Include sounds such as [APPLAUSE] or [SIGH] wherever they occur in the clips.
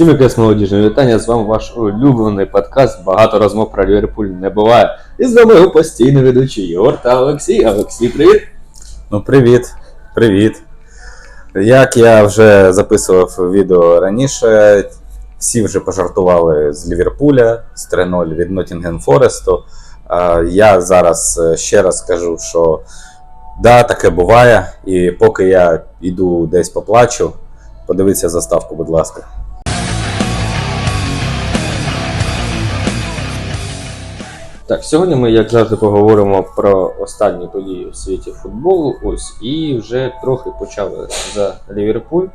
Всім якесь молодіжне вітання. З вами ваш улюблений подкаст. Багато розмов про Ліверпуль не буває. І з вами його постійний ведучий Єгор та Олексій. Олексій, привіт. Ну, привіт, привіт. Як я вже записував відео раніше, всі вже пожартували з Ліверпуля, з 3-0 від Ноттінгем Форесту. Я зараз е, ще раз скажу, що да, таке буває, і поки я йду десь поплачу, подивіться заставку, будь ласка. Так, сьогодні ми, як завжди, поговоримо про останні події у світі футболу. Ось і вже трохи почали за Ліверпуль.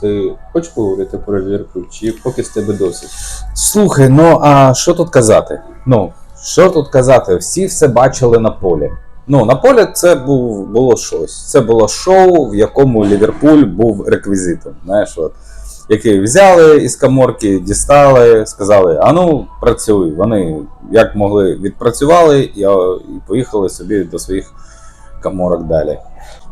Ти хочеш поговорити про Ліверпуль? Чи поки з тебе досить? Слухай, ну а що тут казати? Ну, що тут казати? Всі все бачили на полі. Ну, на полі це був, було щось. Це було шоу, в якому Ліверпуль був реквізитом. Знаєш, от, який взяли із каморки, дістали, сказали: а ну, працюй. Вони як могли відпрацювали і, поїхали собі до своїх каморок далі.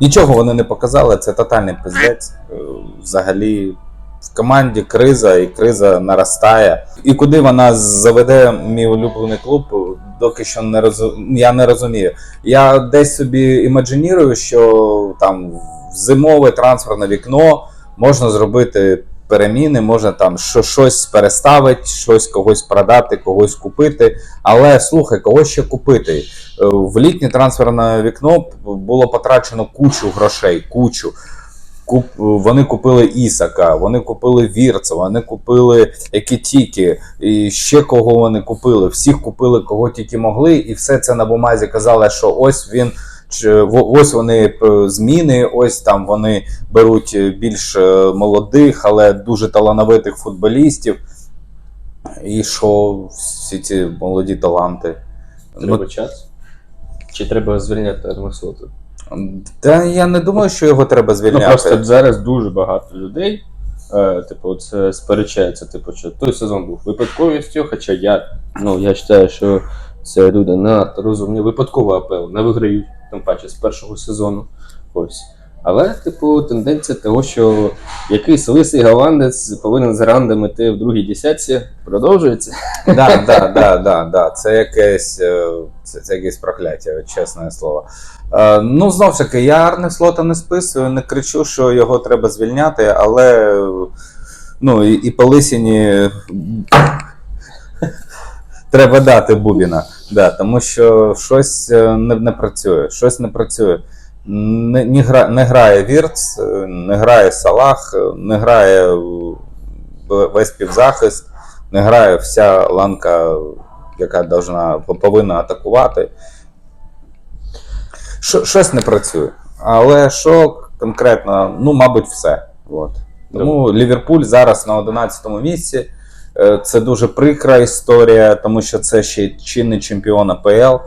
Нічого вони не показали, це тотальний пиздець. Е, Взагалі, в команді криза, і криза наростає. І куди вона заведе мій улюблений клуб, доки що не розу... я не розумію. Я десь собі імаджинірую, що там зимове трансферне вікно можна зробити переміни, можна там що, щось переставити, щось когось продати, когось купити. Але слухай, кого ще купити? Е, В літнє трансферне вікно було потрачено кучу грошей, кучу. Куп, вони купили Ісака, вони купили Вірца, вони купили Екітіки, і ще кого вони купили. Всіх купили, кого тільки могли, і все це на бумазі казали, що ось він. Во- Ось вони е, зміни, ось там вони беруть е, більш е, молодих, але дуже талановитих футболістів. І що всі ці молоді таланти. Треба час? Чи треба звільняти Армасоту? Та я не думаю, що його треба Ну, звільняти. просто зараз дуже багато людей, е, типу, це сперечається, типу, що той сезон був випадковістю, хоча я, ну, я вважаю, що це люди надто розумні, випадково АПЛ, не виграють, тим паче з першого сезону. Ось. Але, типу, тенденція того, що якийсь лисий голландець повинен з рандами йти в другій десятці, продовжується. Да, да, да, [LAUGHS] да, да. Це якесь, е, це, це якесь прокляття, чесне слово. Е, ну, знов ж таки, я Арне Слота не списую, не кричу, що його треба звільняти, але ну, і, і по лисіні треба дати Бубіна. Да, тому що щось е, не, не працює. Щось не працює. Не, не, гра, не грає Вірц, е, не грає Салах, е, не грає весь півзахист не грає вся ланка, яка должна, повинна атакувати. Що- Щось не працює. Але що конкретно, ну, мабуть, все. От. Тому Ліверпуль зараз на 11-му місці. Е, Це дуже прикра історія, тому що це ще чинний чемпіон АПЛ.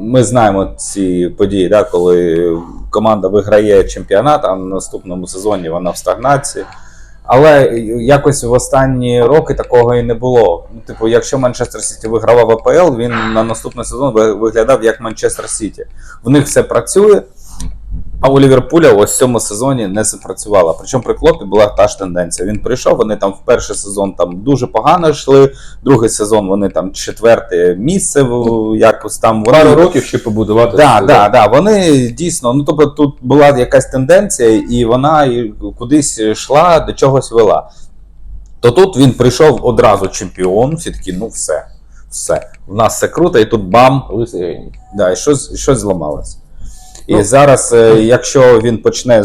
Ми знаємо ці події, да, коли команда виграє чемпіонат, а в наступному сезоні вона в стагнації. Але якось в останні роки такого і не було. Ну, типу, якщо Манчестер Сіті вигравав АПЛ, він на наступний сезон виглядав як Манчестер Сіті. В них все працює, а у Ліверпуля ось в цьому сезоні не запрацювало. Причому при Клопі була та ж тенденція. Він прийшов, вони там в перший сезон там дуже погано йшли, другий сезон вони там четверте місце в- якось там. Вони... Пару років ще побудувати. Да, да, да. Вони дійсно, ну тобто тут була якась тенденція, і вона кудись йшла, до чогось вела. То тут він прийшов одразу чемпіон, всі такі, ну все, все. В нас все круто, і тут бам, да, і щось, щось зламалось. І Ну. зараз, е, якщо він почне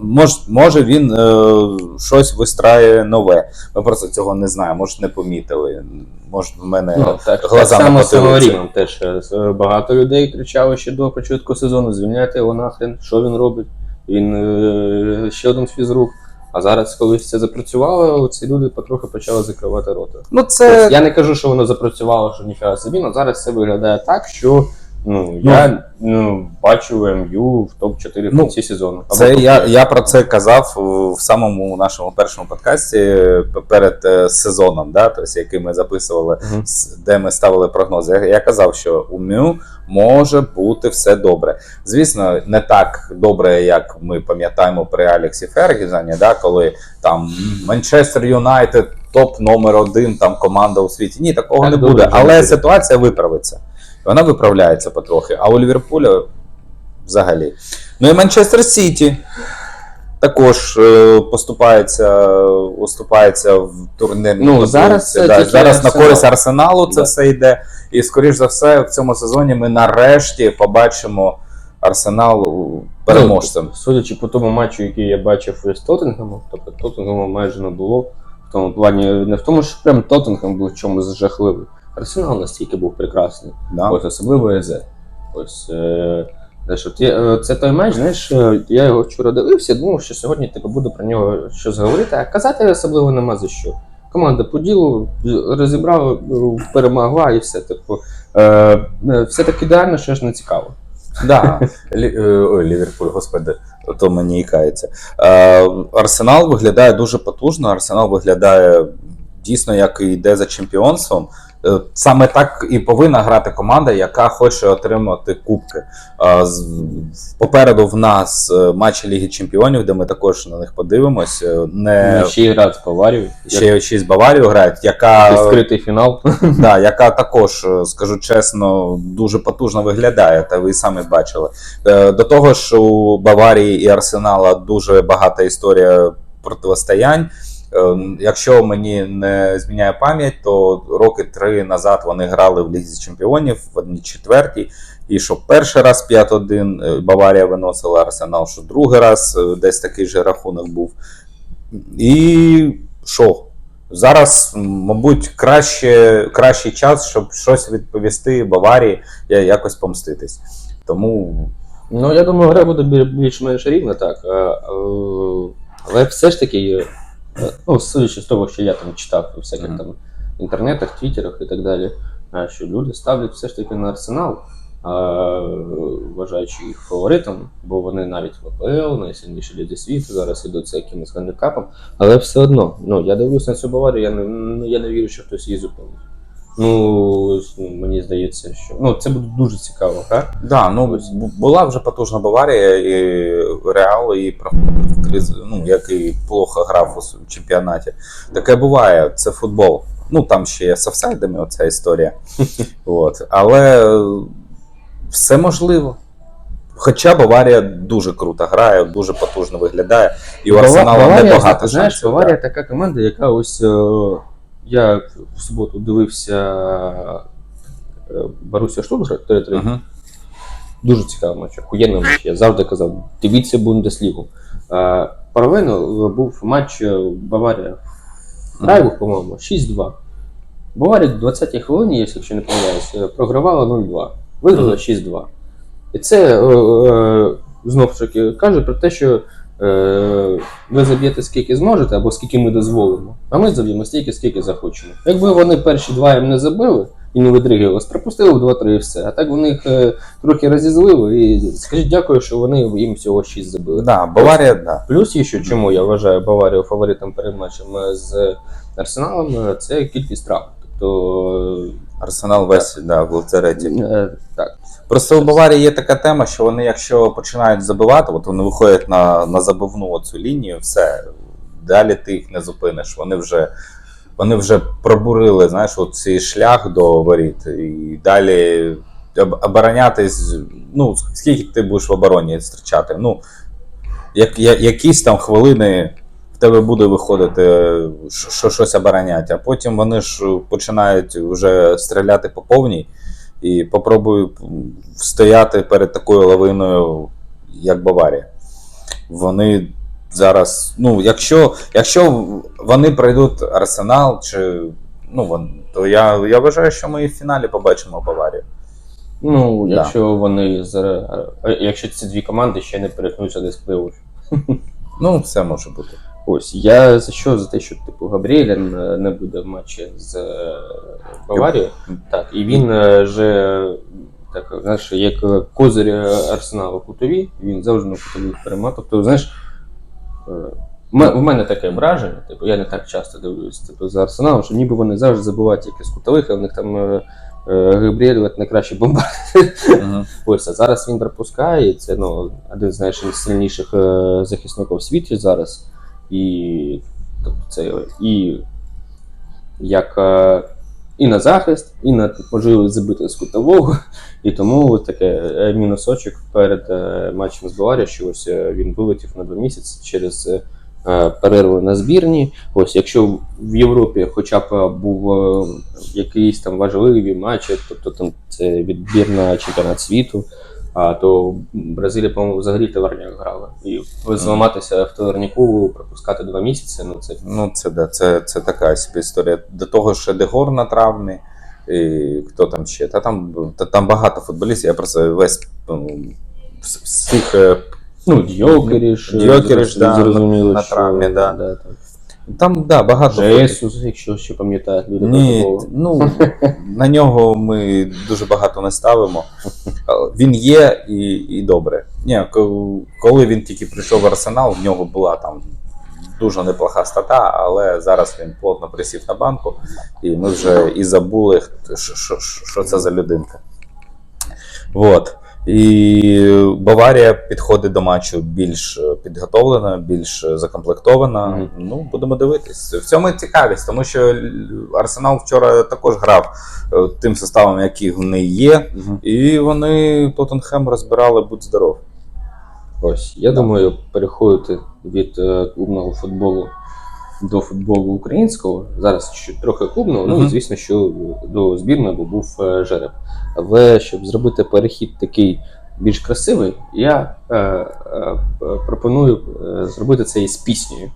мож, може він е, щось вистрає нове. Ми просто цього не знаємо, може не помітили. Може, в мене Ну, так, так само з потилиці. Теж е, багато людей кричали ще до початку сезону, звільняйте його нахрен, що він робить. Він е, ще один фізрук. А зараз, коли це запрацювало, ці люди потрохи почали закривати рота. Ну, це Тобто, я не кажу, що воно запрацювало, що ніфіга собі, але зараз це виглядає так, що Ну, я ну, бачу МЮ в топ-4 в Ну, кінці сезону. Або Це я, топ-5. я про це казав в самому нашому першому подкасті перед е, сезоном, да, тобто, який ми записували, с- де ми ставили прогнози. Я, я казав, що у МЮ може бути все добре. Звісно, не так добре, як ми пам'ятаємо при Алексі Фергізані, да, коли там Манчестер Юнайтед топ номер один, там команда у світі. Ні, такого Так не буде. Але ситуація виправиться. Вона виправляється потрохи. А у Ліверпуля взагалі. Ну і Манчестер Сіті також е, поступається, уступається в турнірній Ну, зараз да, зараз на користь Арсеналу це Да. все йде. І, скоріш за все, в цьому сезоні ми нарешті побачимо Арсенал переможцем. Ну, судячи по тому матчу, який я бачив з Тоттенгемом, тобто Тоттенгему майже не було. В тому плані, не в тому, що прям Тоттенгем був в чомусь жахливий. Арсенал настільки був прекрасний. Да. Ось особливо Езе. Ось е, знаєш, от я, е, це той матч, знаєш, е, я його вчора дивився, думав, що сьогодні типу, буду про нього щось говорити, а казати особливо нема за що. Команда по ділу розібрала, е, перемогла і все. Типу, е, е, все так ідеально, що ж не цікаво. Да. Ой, Ліверпуль, господи, то мені ікається. Е, Арсенал виглядає дуже потужно. Арсенал виглядає дійсно як і йде за чемпіонством. Е, Саме так і повинна грати команда, яка хоче отримати кубки. Е, Попереду в нас е, матчі Ліги Чемпіонів, де ми також на них подивимось. Не Ще й раз по Варію. ще, ще з Баварією грають, яка Відкритий фінал. [LAUGHS] да, яка також, скажу чесно, дуже потужно виглядає, та ви самі бачили. До того ж, у Баварії і Арсенала дуже багата історія протистоянь. Е, Якщо мені не зміняє пам'ять, то роки три назад вони грали в Лізі Чемпіонів в одній четвертій. І що перший раз 5-1 е, Баварія виносила Арсенал, що другий раз е, десь такий же рахунок був. І що? Зараз, мабуть, краще, кращий час, щоб щось відповісти Баварії, якось помститись. Тому Ну, я думаю, гра буде більш-менш рівна, так. е, Але все ж таки, ну, судячи з того, що я там читав у всяких Мгм. там інтернетах, твіттерах і так далі, е, що люди ставлять все ж таки на арсенал, е, вважаючи їх фаворитом, бо вони навіть в АПЛ, найсильніші ліді світу, зараз ідуть якимось гандикапом. Але все одно, ну, я дивлюся на цю Баварію, я не, ну, я не вірю, що хтось її зупинить. Ну, мені здається, що ну, це буде дуже цікаво, гра. да, ну, була вже потужна Баварія, і Реал і ну, як і плохо грав у чемпіонаті. Таке буває, це футбол. Ну, там ще є з офсайдами оця історія. [LAUGHS] От. Але е, все можливо. Хоча Баварія дуже круто грає, дуже потужно виглядає, і у Арсенала Баварія, небагато Знаєш, шансів. Баварія така команда, яка ось е, я в суботу дивився е, Боруся Штутгарт 3-3. Дуже цікавий матч, охуєнний матч. Я завжди казав, дивіться Бундеслігу. Е, Паралельно був матч е, Баварія Фрайбург, по-моєму, 6-2. Баварія в 20-й хвилині, якщо не помиляюсь, е, програвала 0-2. Виграла 6-2. І це е, е, знов ж таки каже про те, що е, ви заб'єте скільки зможете, або скільки ми дозволимо, а ми заб'ємо стільки, скільки захочемо. Якби вони перші два їм не забили і не видригились, пропустили в 2-3 і все. А так вони їх е, трохи розізлили. І скажіть дякую, що вони їм всього 6 забили. Да, Баварія, да. Плюс є ще чому я вважаю Баварію фаворитом перед матчем е, з Арсеналом, е, це кількість травм. Тобто, Арсенал весь да, в лацереті. е, так, Просто у Баварії є така тема, що вони, якщо починають забивати, от вони виходять на, на забивну цю лінію, все, далі ти їх не зупиниш. Вони вже, вони вже пробурили знаєш, цей шлях до воріт. І далі оборонятись, ну, скільки ти будеш в обороні зустрічати? Ну, як, я- якісь там хвилини в тебе буде виходити що, що щось обороняти, а потім вони ж починають вже стріляти по повній. І попробую стояти перед такою лавиною, як Баварія. Вони зараз, ну, якщо, якщо вони пройдуть Арсенал, чи, ну, вон- то я, я вважаю, що ми і в фіналі побачимо Баварію. ну, Да. якщо вони з е, якщо ці дві команди ще не перетнуться десь плей-офф. [LAUGHS] Ну, все може бути. Ось я за що за те, що типу Габріеля не не буде в матчі з е, Баварією. Так, і він е, же так, знаєш, як е, козир е, арсеналу кутові, він завжди на кутові перемагав. Тобто, знаєш, е, у мене таке враження, типу, я не так часто дивлюсь типу, за арсеналом, що ніби вони завжди забувають якісь кутових, а в них там е, е, Габріель найкращий бомбар. [LAUGHS] Ось, а зараз він пропускає, це ну, один з найсильніших е, захисників в світі зараз. І, тобто, це і як е, і на захист, і на можливість забити з кутового. І тому таке е, мінусочок перед е, матчем з Баварією, що ось е, він вилетів на два місяці через перерву на збірні. Ось, якщо в Європі хоча б був якийсь там важливий матч, тобто там це відбір на чемпіонат світу. А то Бразилія, по-моєму, взагалі товарняк грала. І зламатися в товарняку, пропускати два місяці, ну це Ну, це да, це, це така собі історія. До того ж, Дегор на травмі, і хто там ще? Та там, та, там багато футболістів, я просто весь ну, всіх. е, Ну, Дьокеріш, Дьокеріш, да, зрозуміло, на що- травмі, да. так. Там, да, багато. Жесус, якщо ще пам'ятають люди Ні, такого. ну [LAUGHS] на нього ми дуже багато не ставимо. Він є і, і добре. Ні, коли він тільки прийшов в арсенал, в нього була там дуже неплоха стата, але зараз він плотно присів на банку, і ми вже і забули, що, що, що це за людинка. Вот. І Баварія підходить до матчу більш підготовлена, більш закомплектована. Мгм. Ну, будемо дивитись. В цьому цікавість, тому що Арсенал вчора також грав е, тим составом, який в них є, Мгм. і вони Тоттенхем розбирали будь здоров. Ось, я думаю, переходити від е, клубного футболу до футболу українського. Зараз ще трохи клубного, ну і звісно, що до збірної бо був е, жереб. Але щоб зробити перехід такий більш красивий, я е, е, пропоную е, зробити це із піснею.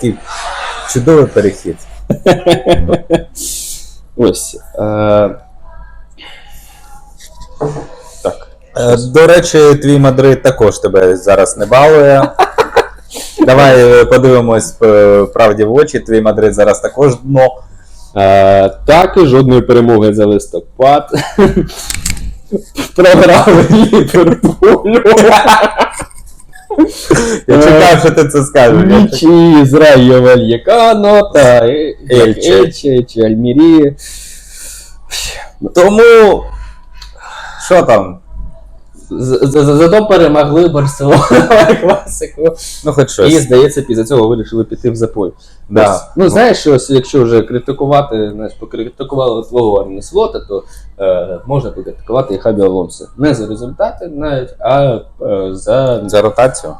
Такий чудовий перехід. [LAUGHS] Ось. Е, так. Е, До речі, твій Мадрид також тебе зараз не балує. [LAUGHS] Давай е, подивимось е, правді в очі. Твій Мадрид зараз також дно. Е, так, і жодної перемоги за листопад. [LAUGHS] Програли Ліверпулю. Я чекав, що ти це скажеш. Я Ізраїль, яка з Райо Вальєкано та Е- Ельче. Ельче чи Альмірі. Тому. Що там? Зато перемогли Барселону [LAUGHS] класику. Ну, хоч І, здається, після цього вирішили піти в запой. Да. Ось, Ну, знаєш, ось, якщо вже критикувати, знаєш, покритикували твого Арне Слота, то е, можна покритикувати і Хабі Алонсо. Не за результати навіть, а е, за, За ротацію?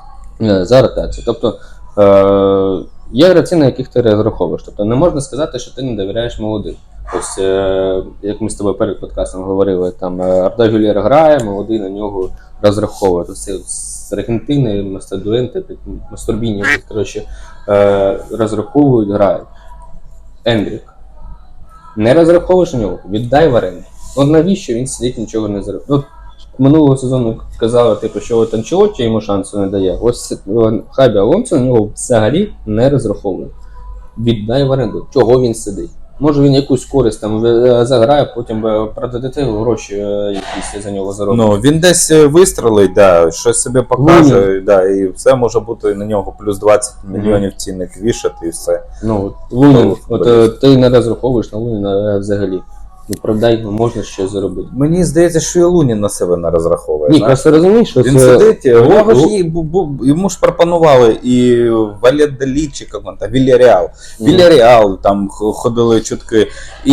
е, за ротацію. Тобто е, є гравці, на яких ти розраховуєш. Тобто не можна сказати, що ти не довіряєш молодим. Ось, е, як ми з тобою перед подкастом говорили, там е, Арда Гюлєр грає, молодий на нього розраховує. Тобто це з Аргентини, Мастадуенти, Мастурбіні, коротше, е, розраховують, грають. Ендрік. Не розраховуєш на нього, віддай в оренду. От навіщо він сидить, нічого не зробив. От минулого сезону казали, типу, що от Анчелотті йому шансу не дає. Ось Хабі Алонсо на нього взагалі не розраховує. Віддай в оренду. Чого він сидить? Може він якусь користь там е, заграє, потім е, продадете гроші, е, якісь за нього заробити. Ну, він десь вистрелить, да, щось собі покаже, да, і все може бути на нього плюс 20 мільйонів цінних вішати і все. Ну, от Лунін, Ну, от е, ти не розраховуєш на Луніна взагалі. Ну, продай, ну, можна щось заробити. Мені здається, що і Лунін на себе не розраховує. Ні, просто розумієш, що Він це... сидить, у нього ж бу- бу- йому ж пропонували і Валядолі, чи як він там, Вільяреал. Вільяреал там х- ходили чутки, і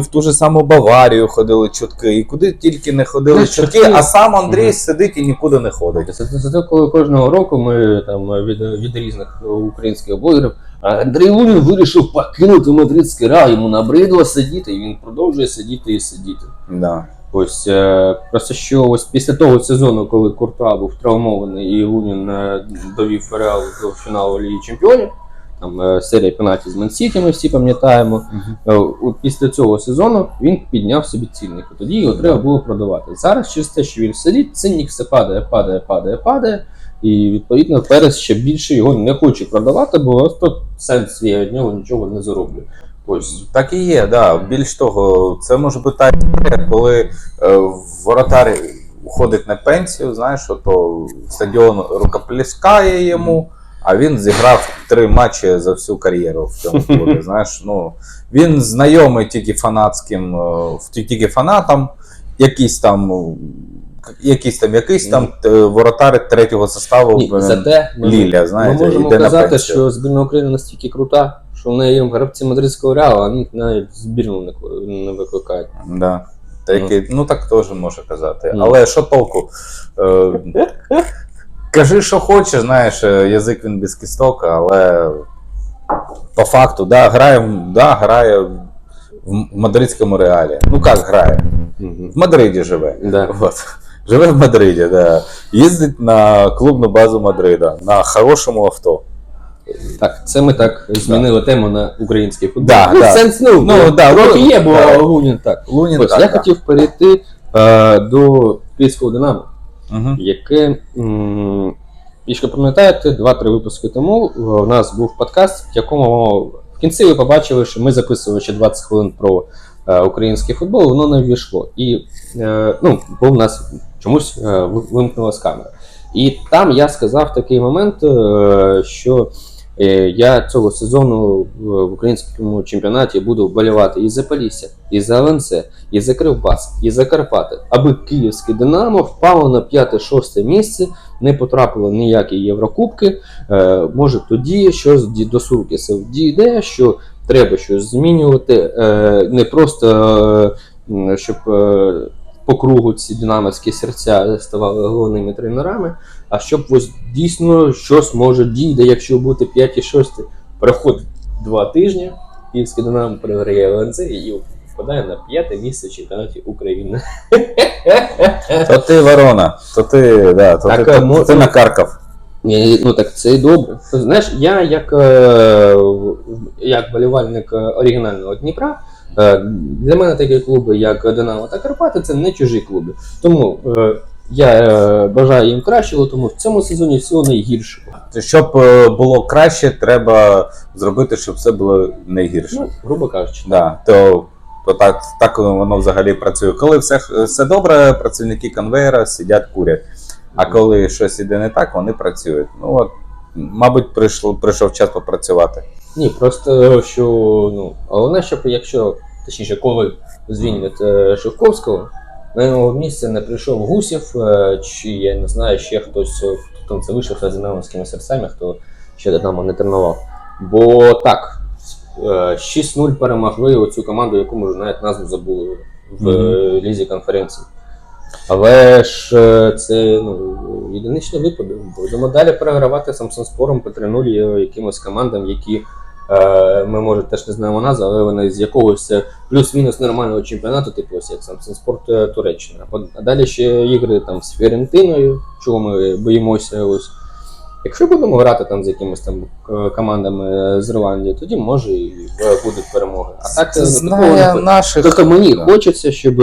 в ту же саму Баварію ходили чутки, і куди тільки не ходили Ну, чутки, чутки. а сам Андрій Мгм. сидить і нікуди не ходить. Це, це, це коли кожного року ми там від, від різних українських блогерів. А Андрій Лунін вирішив покинути мадридський рай, йому набридло сидіти, і він продовжує сидіти і сидіти. Да. Ось е, просто що ось після того сезону, коли Куртуа був травмований і Лунін е, довів Реал до фіналу Ліги Чемпіонів, там е, серія пенальтів з Мансіті, ми всі пам'ятаємо. Е, от Після цього сезону він підняв собі цінник. Тоді його треба було продавати. Зараз через те, що він сидить, цінник все падає, падає, падає, падає. І відповідно Перес ще більше його не хоче продавати, бо просто сенс я від нього нічого не зароблю. Ось Так і є, да. Більш того, це може бути та історія, коли е, воротар уходить на пенсію, знаєш, то стадіон рукоплескає йому, а він зіграв три матчі за всю кар'єру в цьому клубі. [LAUGHS] Знаєш, ну, він знайомий тільки фанатським, е, тільки фанатам, якийсь там. Якийсь там, якийсь там е, воротар третього составу Ні, е, зате ми, Ліля, знаєте, ми можемо йде казати, пенсію. що збірна України настільки крута, що в неї гравці мадридського реалу, а них навіть збірну не, викликають. Да. Такі, ну так теж може казати. Ну. Але що толку? Е, кажи, що хочеш, знаєш, е, язик він без кісток, але по факту, да, грає, да, грає в мадридському реалі. Ну як грає? В Мадриді живе. Да. От. Живе в Мадриді, да. Їздить на клубну базу Мадрида на хорошому авто. Так, це ми так змінили тему на український футбол. Да, ну, да. сенс, ну, Ну, ну да, трохи є, бо да. Лунін так. Лунін Ось, так, я да. хотів перейти е, до Київського Динамо, Мгм. яке, м, якщо пам'ятаєте, два-три випуски тому е, у нас був подкаст, в якому в кінці ви побачили, що ми записували ще 20 хвилин про е, український футбол, воно не ввійшло. І е, ну, бо в нас чомусь е, ви- вимкнулась камера. І там я сказав такий момент, е, що е, я цього сезону в українському чемпіонаті буду вболівати і за Полісся, і за ЛНЦ, і за Кривбас, і за Карпати, аби київське Динамо впало на 5-6 місце, не потрапило ніякі Єврокубки. Може тоді щось до Суркіса дійде, що треба щось змінювати, не просто щоб по кругу ці динамовські серця ставали головними тренерами, а щоб ось дійсно щось може дійде, якщо бути 5 і 6. Проходить два тижні, Київське Динамо переграє ЛНЦ і впадає на п'яте місце чемпіонаті України. То ти ворона, то ти, да, то Так, ти, то, мо- ти накаркав. Ні, Ну так це і добре. Знаєш, я як, е, як болівальник е, оригінального Дніпра, е, для мене такі клуби, як Динамо та Карпати, це не чужі клуби. Тому я бажаю їм кращого, тому в цьому сезоні всього найгіршого. Щоб було краще, треба зробити, щоб все було найгірше. Ну, грубо кажучи. Да, то, то так, так воно взагалі працює. Коли все, все добре, працівники конвейера сидять курять. А коли щось іде не так, вони працюють. Ну от, мабуть, прийшло, прийшов час попрацювати. Ні, просто що ну, головне, щоб якщо, точніше, коли звільнять е, Шевковського, на його місце не прийшов Гусів, е, чи я не знаю, ще хтось, е, хто там це вийшов з динамовськими серцями, хто ще Динамо не тренував. Бо так, е, 6-0 перемогли оцю команду, яку ми вже навіть назву забули в е, Мгм. лізі конференції. Але ж е, це ну, єдиничний випадок. Будемо далі перегравати Самсонспором по 3-0 якимось командам, які е, ми може теж не знаємо назву, але вони з якогось плюс-мінус нормального чемпіонату, типу ось як Самсонспорт е, Туреччина. А далі ще ігри там з Фіорентиною, чого ми боїмося. Ось. Якщо будемо грати там з якимись там е, командами з Ірландії, тоді може і будуть перемоги. А так Це такого знає наших. Тобто мені хочеться, щоб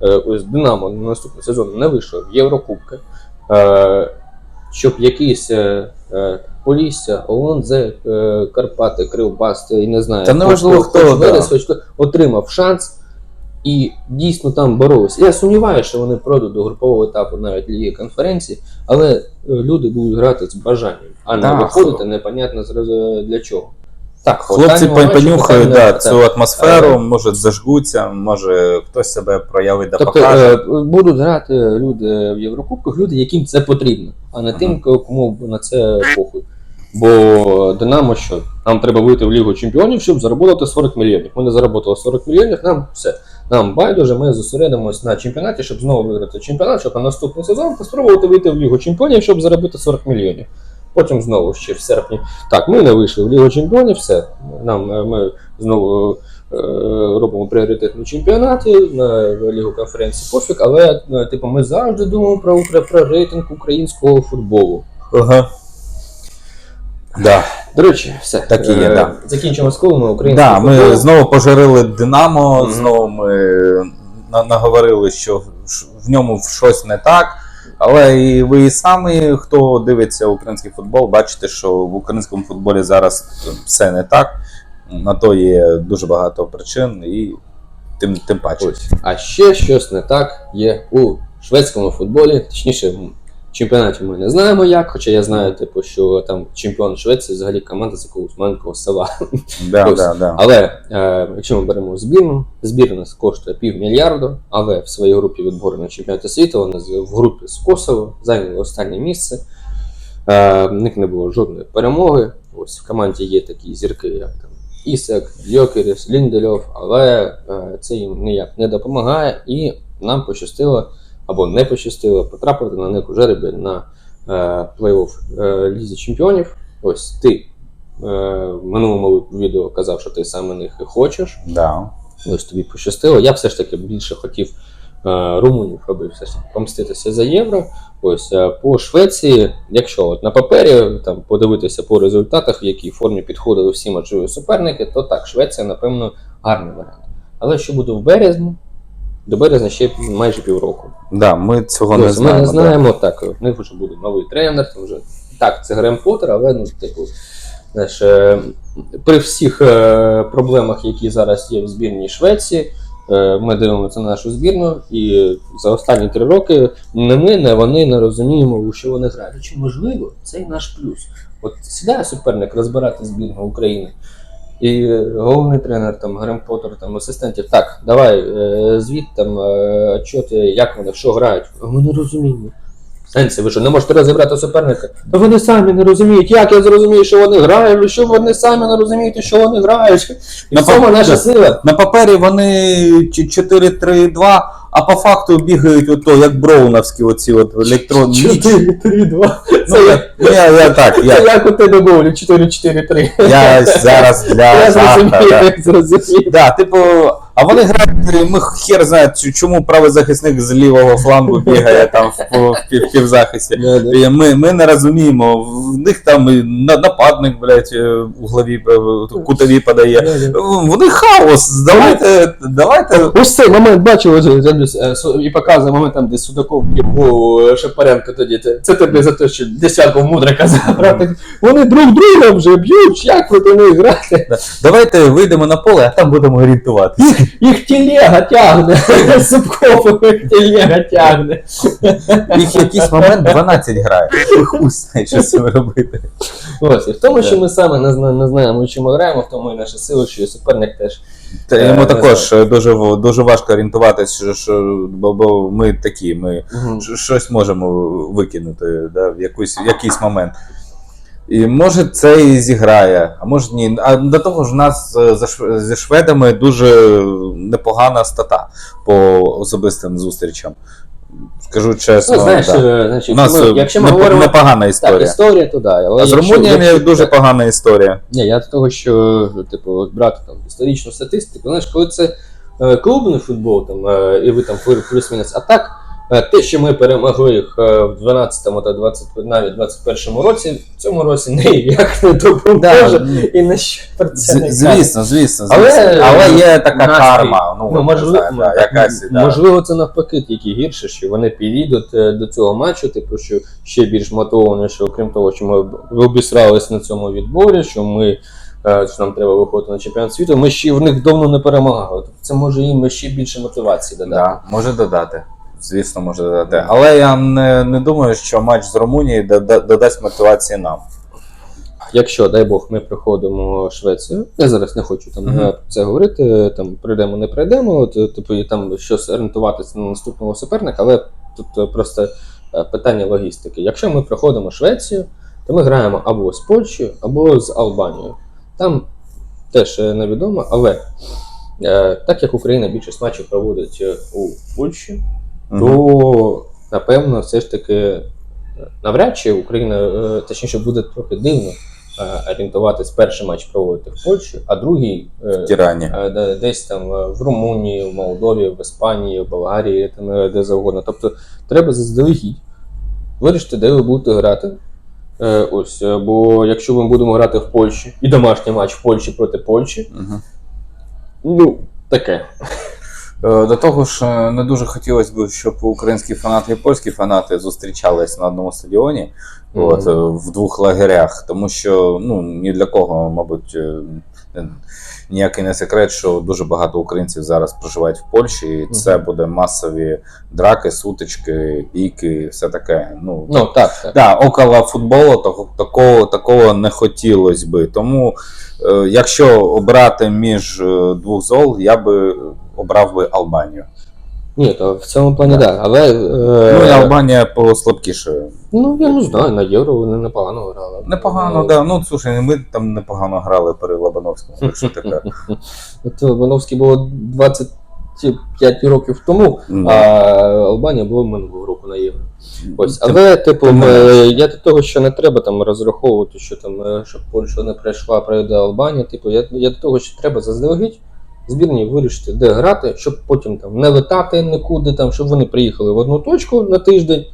ось Динамо на наступний сезон не вийшов в Єврокубки, е, щоб якийсь е, е, Полісся, ОЛНЗ, е, Карпати, Кривбас, і не знаю, Та неважливо, хоч- хто, да. Верес, хоч хто отримав шанс і дійсно там боровся. Я сумніваюся, що вони пройдуть до групового етапу навіть Ліги конференції, але е, люди будуть грати з бажанням, а не Так, виходити непонятно для чого. Так, Хлопці понюхають да, цю атмосферу, може зажгуться, може хтось себе проявить да Тобто покаже. е, будуть грати люди в Єврокубках, люди, яким це потрібно, а не тим, кому на це похуй. Бо Динамо що? Нам треба вийти в Лігу Чемпіонів, щоб заробити 40 мільйонів. Ми не заробили 40 мільйонів, нам все. Нам байдуже, ми зосередимось на чемпіонаті, щоб знову виграти чемпіонат, щоб на наступний сезон спробувати вийти в Лігу Чемпіонів, щоб заробити 40 мільйонів. Потім знову ще в серпні. Так, ми не вийшли в Лігу Чемпіонів, все. Нам е, ми знову е, робимо пріоритетні чемпіонати на Лігу конференції пофіг, але е, типу, ми завжди думаємо про, про, про рейтинг українського футболу. Ага. Да. До речі, все. Так і є, Е, да. Закінчимо з колами український Да, ми знову пожарили Динамо, Мгм. знову ми наговорили, що в ньому щось не так. Але і ви самі, хто дивиться український футбол, бачите, що в українському футболі зараз все не так. На то є дуже багато причин, і тим, тим паче. Ось. А ще щось не так є у шведському футболі, точніше, чемпіонаті ми не знаємо як, хоча я знаю, типу, що там чемпіон Швеції взагалі команда з якогось маленького села. Да, да, да. Але е, якщо ми беремо збірну, збірна нас коштує півмільярду, але в своїй групі відбору на чемпіонаті світу вони з- в групі з Косово зайняли останнє місце. Е, в них не було жодної перемоги. Ось в команді є такі зірки, як там Ісак, Йокеріс, Ліндельов, але е, це їм ніяк не допомагає, і нам пощастило або не пощастило потрапити на них у жеребі на е, плей-офф е, Лізі Чемпіонів. Ось ти е, в минулому відео казав, що ти саме них і хочеш. Да. Ось тобі пощастило. Я все ж таки більше хотів румунів, аби все ж таки помститися за євро. Ось по Швеції, якщо от на папері там подивитися по результатах, в якій формі підходили всі матчові суперники, то так, Швеція, напевно, гарний варіант. Але що буде в березні? До березня ще майже півроку. Да, ми цього не знаємо. ми не да. знаємо, так, в них вже буде новий тренер, там вже так, це Грем Поттер, але ну, типу, знаєш, е, при всіх е, проблемах, які зараз є в збірній Швеції, е, ми дивимося на нашу збірну, і за останні три роки не ми, не вони не розуміємо, у що вони грають. Чи можливо, це і наш плюс. От сідає суперник розбирати збірну України. І головний тренер, там Грем Поттер, там асистентів, так, давай, е, звіт там, е, чоти, як вони, що грають. Ми не розуміємо. Сенсі, ви що, не можете розібрати суперника? Та вони самі не розуміють, як я зрозумію, що вони грають, що вони самі не розумієте, що вони грають. І На в цьому пап- наша сила. На папері вони ч- 4-3-2, а по факту бігають ото, як броуновські оці от електронні. 4-3-2. Ну, Це, як, я, я, я так, це я, як у тебе говорю, 4-4-3. я зараз для Я зрозумів, як зрозумів. Да, типу, а вони грають, ми хер знає, чому правий захисник з лівого флангу бігає там в, в, пів- в півзахисті. Да. І Ми, ми не розуміємо, в них там і нападник, блядь, е, углові е, кутові подає. Да, да. В них хаос. Давайте, давайте. Ось цей момент бачив е, і показує момент там, де Судаков б'є голову е, тоді. Це- тобі за те, що десятку мудрика забрав. Так, Вони друг друга вже б'ють, як ви до них грати? Давайте вийдемо на поле, а там будемо орієнтуватися. Їх телега тягне. Субков їх телега тягне. Їх в якийсь момент 12 грає. Хуй знає, що з цим робити. Ось, і в тому, що ми саме не, не знаємо, у чому граємо, в тому і наша сила, що і суперник теж. Та Е, йому не також дуже, дуже важко орієнтуватися, що, що, бо, бо ми такі, ми щось можемо викинути да, в, якусь, в якийсь момент. І може це і зіграє, а може ні. А до того ж, у нас е, зі шведами дуже непогана стата по особистим зустрічам. Скажу чесно, Ну, знаєш, да. е, значить, у нас ми- якщо ми неп- говоримо непогана так, історія. історія, то да. Але а з Румунією якщо- дуже так, погана історія. Ні, я до того, що типу, брати там історичну статистику, знаєш, коли це е, клубний футбол, там, і ви там плюс- плюс-мінус, а так, те, що ми перемогли їх е, в 12-му та 20, навіть 21-му році, в цьому році ніяк не допоможе. ні. І на що про це не Звісно, звісно, Але- звісно. Але, є така настрій. карма. Ну, Ну, можливо, знаю, да, якась, да. можливо, це навпаки тільки гірше, що вони підійдуть е, до цього матчу, типу, що ще більш мотивовані, що окрім того, що ми обісрались на цьому відборі, що ми. е, Що нам треба виходити на чемпіонат світу, ми ще в них давно не перемагали. Тобто це може їм ще більше мотивації додати. Да, може додати. Звісно, може додати. Але я не, не думаю, що матч з Румунією додасть мотивації нам. Якщо, дай Бог, ми приходимо в Швецію, я зараз не хочу там е, про це говорити, там прийдемо, не прийдемо, от, е, типу, і там щось орієнтуватися на наступного суперника, але тут е, просто питання логістики. Якщо ми приходимо в Швецію, то ми граємо або з Польщею, або з Албанією. Там теж невідомо, але так як Україна більшість матчів проводить у Польщі, то напевно все ж таки навряд чи Україна, е, точніше, буде трохи дивно е, орієнтуватись перший матч проводити в Польщі, а другий е, В Тірані. десь там в Румунії, в Молдові, в Іспанії, в Болгарії, там, де завгодно. Тобто треба заздалегідь вирішити, де ви будете грати. Ось, бо якщо ми будемо грати в Польщі і домашній матч в Польщі проти Польщі, Угу. ну таке. Е, До того ж, е, не дуже хотілося б, щоб українські фанати і польські фанати зустрічались на одному стадіоні, Мгм. от, е, в двох лагерях, тому що ну, ні для кого, мабуть, ніякий не секрет, що дуже багато українців зараз проживають в Польщі, і це буде масові драки, сутички, бійки, все таке. Ну, Ну так, так. Да, около футболу того, такого, такого не хотілося би. Тому, е, якщо обрати між двох зол, я би обрав би Албанію. Ні, то в цьому плані так. Да. Але е, Ну і Албанія послабкіше. ну я не знаю, на євро вони непогано грали. Непогано, Ну, да. Ну слушай, ми там непогано грали при Лобановському. так що [LAUGHS] таке. От Лобановський було 25 років тому, Ну. а Албанія була минулого року на євро. Ось, але, типу, ми- я до того, що не треба там розраховувати, що там, е, щоб Польща не прийшла, прийде Албанія. Типу, я, я до того, що треба заздалегідь збірні вирішити, де грати, щоб потім там не летати нікуди, там, щоб вони приїхали в одну точку на тиждень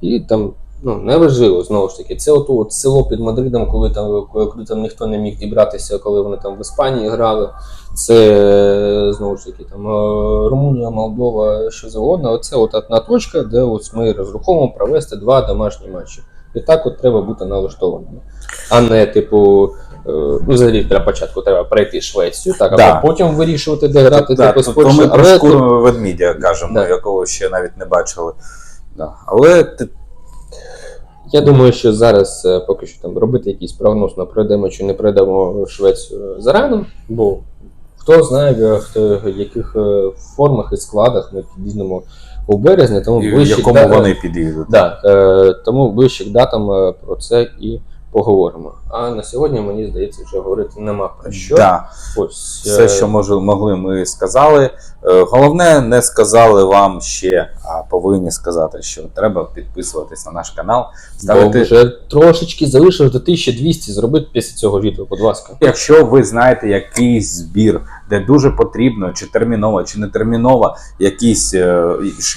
і там. Ну, не важливо, знову ж таки. Це от, село під Мадридом, коли там, коли там ніхто не міг дібратися, коли вони там в Іспанії грали. Це знову ж таки там е, Румунія, Молдова, що завгодно. Оце от одна точка, де ось ми розраховуємо провести два домашні матчі. І так от треба бути налаштованими. А не, типу, е, ну, взагалі для початку треба пройти Швецію, так, а Да. потім вирішувати, де грати Да, типу, з то, то Польщею. ми про Але, шкуру ведмідя кажемо, Да. якого ще навіть не бачили. Да. Але ти Я думаю, що зараз е, поки що там робити якийсь прогноз на пройдемо чи не пройдемо Швецію зарано, бо хто знає, е, хто в яких е, формах і складах ми підійдемо у березні, тому і в якому да- вони підійдуть. Да, е, тому ближчих датам е, про це і поговоримо. А на сьогодні мені здається, вже говорити нема про що. Да. Ось Все, е, що може, могли, ми сказали. Е, Головне, не сказали вам ще, а повинні сказати, що треба підписуватись на наш канал, бо вже трошечки залишилось до 1200 зробити після цього відео, будь ласка. Якщо ви знаєте якийсь збір, де дуже потрібно, чи терміново, чи не терміново, якісь е,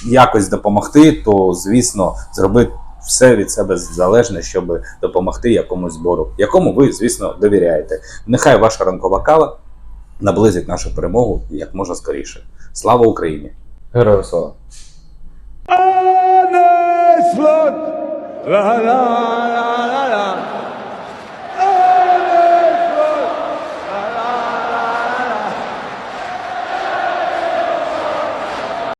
якось допомогти, то звісно зробити все від себе залежне, щоб допомогти якомусь збору, якому ви, звісно, довіряєте. Нехай ваша ранкова кава наблизить нашу перемогу як можна скоріше. Слава Україні! Героям слава! La la la la.